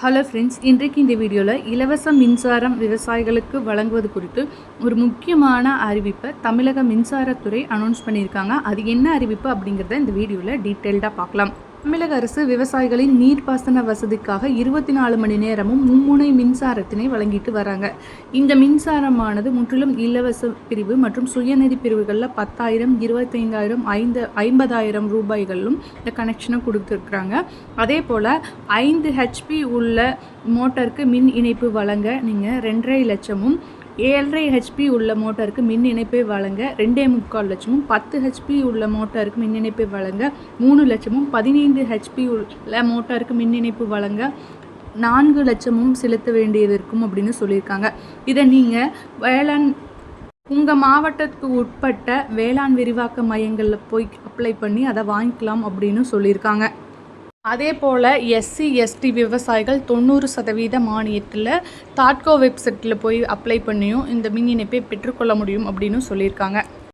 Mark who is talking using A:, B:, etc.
A: Hello friends இன்றைக்கு இந்த வீடியோவில் இலவச மின்சாரம் விவசாயிகளுக்கு வழங்குவது குறித்து ஒரு முக்கியமான அறிவிப்பை தமிழக மின்சாரத்துறை அனௌன்ஸ் பண்ணியிருக்காங்க. அது என்ன அறிவிப்பு அப்படிங்கிறத இந்த வீடியோவில் டீட்டெயில்டாக பார்க்கலாம். தமிழக அரசு விவசாயிகளின் நீர்ப்பாசன வசதிக்காக இருபத்தி நாலு மணி நேரமும் மும்முனை மின்சாரத்தினை வழங்கிட்டு வராங்க. இந்த மின்சாரமானது முற்றிலும் இலவச பிரிவு மற்றும் சுயநிதி பிரிவுகளில் பத்தாயிரம் இருபத்தைந்தாயிரம் ஐந்து ஐம்பதாயிரம் ரூபாய்களிலும் இந்த கனெக்ஷனை கொடுத்துருக்குறாங்க. அதே போல் ஐந்து ஹெச்பி உள்ள மோட்டருக்கு மின் இணைப்பு வழங்க நீங்கள் ரெண்டரை லட்சமும் ஏழரை ஹெச்பி உள்ள மோட்டருக்கு மின் இணைப்பை வழங்க ரெண்டே முக்கால் லட்சமும் பத்து ஹெச்பி உள்ள மோட்டருக்கு மின் இணைப்பை வழங்க மூணு லட்சமும் பதினைந்து ஹெச்பி உள்ள மோட்டாருக்கு மின் இணைப்பு வழங்க நான்கு லட்சமும் செலுத்த வேண்டியது இருக்கும் அப்படின்னு சொல்லியிருக்காங்க. இதை நீங்கள் வேளாண் உங்கள் மாவட்டத்துக்கு உட்பட்ட வேளாண் விரிவாக்க மையங்களில் போய் அப்ளை பண்ணி அதை வாங்கிக்கலாம் அப்படின்னு சொல்லியிருக்காங்க. அதே போல் எஸ்சி எஸ்டி விவசாயிகள் தொண்ணூறு சதவீத மானியத்தில் தாட்கோ வெப்சைட்டில் போய் அப்ளை பண்ணியும் இந்த மின் இணைப்பை பெற்றுக்கொள்ள முடியும் அப்படின்னு சொல்லியிருக்காங்க.